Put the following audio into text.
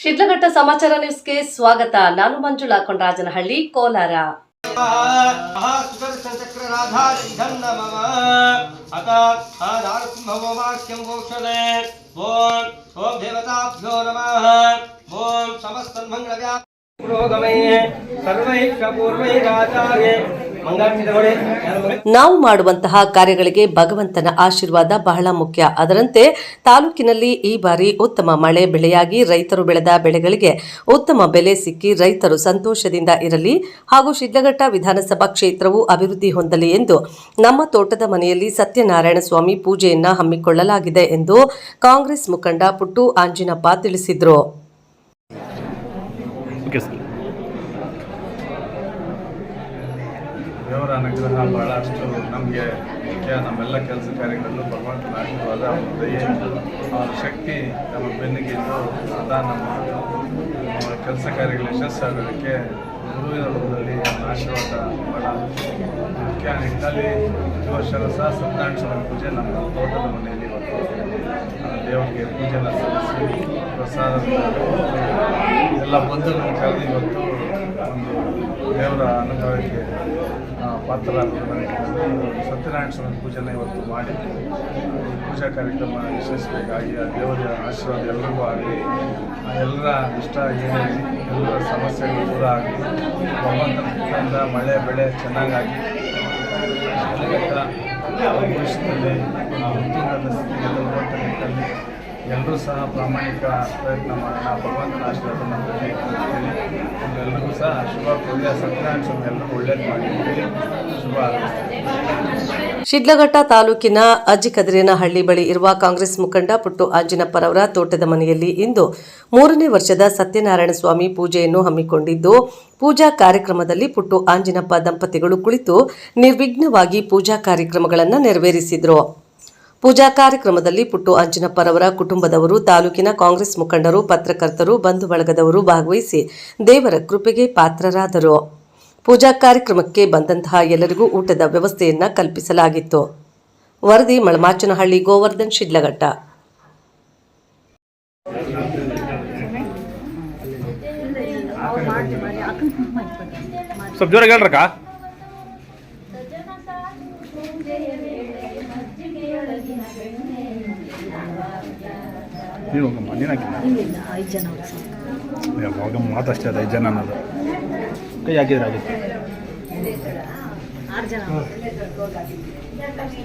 ಶಿಡ್ಲಘಟ್ಟ ಸಮಾಚಾರ ನ್ಯೂಸ್ಗೆ ಸ್ವಾಗತ ನಾನು ಮಂಜುಳಾ ಕೊಂಡರಾಜನಹಳ್ಳಿ ಕೋಲಾರ ಸರ್ವೈಕ್ಷ ಪೂರ್ವೈರಾಚಾರ್ಯ ನಾವು ಮಾಡುವಂತಹ ಕಾರ್ಯಗಳಿಗೆ ಭಗವಂತನ ಆಶೀರ್ವಾದ ಬಹಳ ಮುಖ್ಯ. ಅದರಂತೆ ತಾಲೂಕಿನಲ್ಲಿ ಈ ಬಾರಿ ಉತ್ತಮ ಮಳೆ ಬೆಳೆಯಾಗಿ ರೈತರು ಬೆಳೆದ ಬೆಳೆಗಳಿಗೆ ಉತ್ತಮ ಬೆಲೆ ಸಿಕ್ಕಿ ರೈತರು ಸಂತೋಷದಿಂದ ಇರಲಿ ಹಾಗೂ ಶಿಡ್ಲಘಟ್ಟ ವಿಧಾನಸಭಾ ಕ್ಷೇತ್ರವು ಅಭಿವೃದ್ಧಿ ಹೊಂದಲಿ ಎಂದು ನಮ್ಮ ತೋಟದ ಮನೆಯಲ್ಲಿ ಸತ್ಯನಾರಾಯಣ ಸ್ವಾಮಿ ಪೂಜೆಯನ್ನ ಹಮ್ಮಿಕೊಳ್ಳಲಾಗಿದೆ ಎಂದು ಕಾಂಗ್ರೆಸ್ ಮುಖಂಡ ಪುಟ್ಟು ಆಂಜಿನಪ್ಪ ತಿಳಿಸಿದರು. ಅನುಗ್ರಹ ಬಹಳಷ್ಟು ನಮಗೆ ಮುಖ್ಯ. ನಮ್ಮೆಲ್ಲ ಕೆಲಸ ಕಾರ್ಯಗಳಲ್ಲೂ ಭಗವಂತನ ಆಶೀರ್ವಾದ ಅವನ ದಯೆ. ಶಕ್ತಿ ನಮ್ಮ ಬೆನ್ನಿಗೆ ಇದ್ದು ಸದಾ ನಮ್ಮ ಕೆಲಸ ಕಾರ್ಯಗಳು ಯಶಸ್ಸಾಗೋದಕ್ಕೆ ಗುರುವಿನ ರೂಪದಲ್ಲಿ ಆಶೀರ್ವಾದ ಬಹಳ ಮುಖ್ಯ. ನಿಟ್ಟಿನಲ್ಲಿ ವರ್ಷದ ಸಹ ಸತ್ಯನಾರಾಯಣ ಪೂಜೆ ನಮ್ಮ ತೋಟದ ಮನೆಯಲ್ಲಿ ಇವತ್ತು ದೇವರಿಗೆ ಪೂಜೆನ ಸಲ್ಲಿಸಿ ಪ್ರಸಾದ ಎಲ್ಲ ಬಂಧುಗಳನ್ನು ಕರೆದು ಇವತ್ತು ಒಂದು ದೇವರ ಅನುಗ್ರಹಕ್ಕೆ ಪಾತ್ರ ಸತ್ಯನಾರಾಯಣ ಸ್ವಾಮಿ ಪೂಜೆನ ಇವತ್ತು ಮಾಡಿ ಪೂಜಾ ಕಾರ್ಯಕ್ರಮ ಯಶಸ್ವಿಯಾಗಿ ಆ ದೇವರ ಆಶೀರ್ವಾದ ಎಲ್ಲರಿಗೂ ಆಗಲಿ. ಎಲ್ಲರ ಇಷ್ಟ ಏನಾಗಲಿ ಎಲ್ಲರ ಸಮಸ್ಯೆಗಳು ದೂರ ಆಗಲಿ. ಭಗವಂತನಿಂದ ಮಳೆ, ಬೆಳೆ ಚೆನ್ನಾಗಾಗಿ ಭವಿಷ್ಯದಲ್ಲಿ ಸ್ಥಿತಿಯಲ್ಲಿ ತಲುಪುವಂಥ ನಿಟ್ಟಿನಲ್ಲಿ ಎಲ್ಲರೂ ಸಹ ಪ್ರಾಮಾಣಿಕ ಪ್ರಯತ್ನ ಮಾಡೋಣ. ಭಗವಂತನ ಆಶೀರ್ವಾದ ಹೇಳಿ ಎಲ್ಲರಿಗೂ ಸಹ ಶುಭ ಪೂಜೆ ಸತ್ಯನಾರಾಯಣ ಸ್ವಾಮಿ ಎಲ್ಲರಿಗೂ ಒಳ್ಳೇದು ಮಾಡಿ. ಅಂತ ಹೇಳಿ ಶುಭ. ಶಿಡ್ಲಘಟ್ಟ ತಾಲೂಕಿನ ಅಜ್ಜಿಕದಿರೇನಹಳ್ಳಿ ಬಳಿ ಇರುವ ಕಾಂಗ್ರೆಸ್ ಮುಖಂಡ ಪುಟ್ಟು ಆಂಜಿನಪ್ಪರವರ ತೋಟದ ಮನೆಯಲ್ಲಿ ಇಂದು ಮೂರನೇ ವರ್ಷದ ಸತ್ಯನಾರಾಯಣ ಸ್ವಾಮಿ ಪೂಜೆಯನ್ನು ಹಮ್ಮಿಕೊಂಡಿದ್ದು, ಪೂಜಾ ಕಾರ್ಯಕ್ರಮದಲ್ಲಿ ಪುಟ್ಟು ಆಂಜಿನಪ್ಪ ದಂಪತಿಗಳು ಕುಳಿತು ನಿರ್ವಿಘ್ನವಾಗಿ ಪೂಜಾ ಕಾರ್ಯಕ್ರಮಗಳನ್ನು ನೆರವೇರಿಸಿದರು. ಪೂಜಾ ಕಾರ್ಯಕ್ರಮದಲ್ಲಿ ಪುಟ್ಟು ಅಂಜನಪ್ಪರವರ ಕುಟುಂಬದವರು, ತಾಲೂಕಿನ ಕಾಂಗ್ರೆಸ್ ಮುಖಂಡರು, ಪತ್ರಕರ್ತರು, ಬಂಧು ಬಳಗದವರು ಭಾಗವಹಿಸಿ ದೇವರ ಕೃಪೆಗೆ ಪಾತ್ರರಾದರು. ಪೂಜಾ ಕಾರ್ಯಕ್ರಮಕ್ಕೆ ಬಂದಂತಹ ಎಲ್ಲರಿಗೂ ಊಟದ ವ್ಯವಸ್ಥೆಯನ್ನ ಕಲ್ಪಿಸಲಾಗಿತ್ತು. ವರದಿ ಮಳಮಾಚನಹಳ್ಳಿ, ಗೋವರ್ಧನ್ ಶಿಡ್ಲಘಟ್ಟ. ಸ್ವಲ್ಪ ಜೋರಾಗಿ ಹೇಳ್ರಕ್ಕ? ನೀನು ಹೋಗಮ್ಮ ನೀನು ಹಾಕಿಲ್ಲ ಹೋಗಮ್ಮ ಮಾತಷ್ಟೇ ಅದು ಐದು ಜನ ಅನ್ನೋದು. ಕೈ ಹಾಕಿದ್ರೆ ಆಗಿತ್ತು.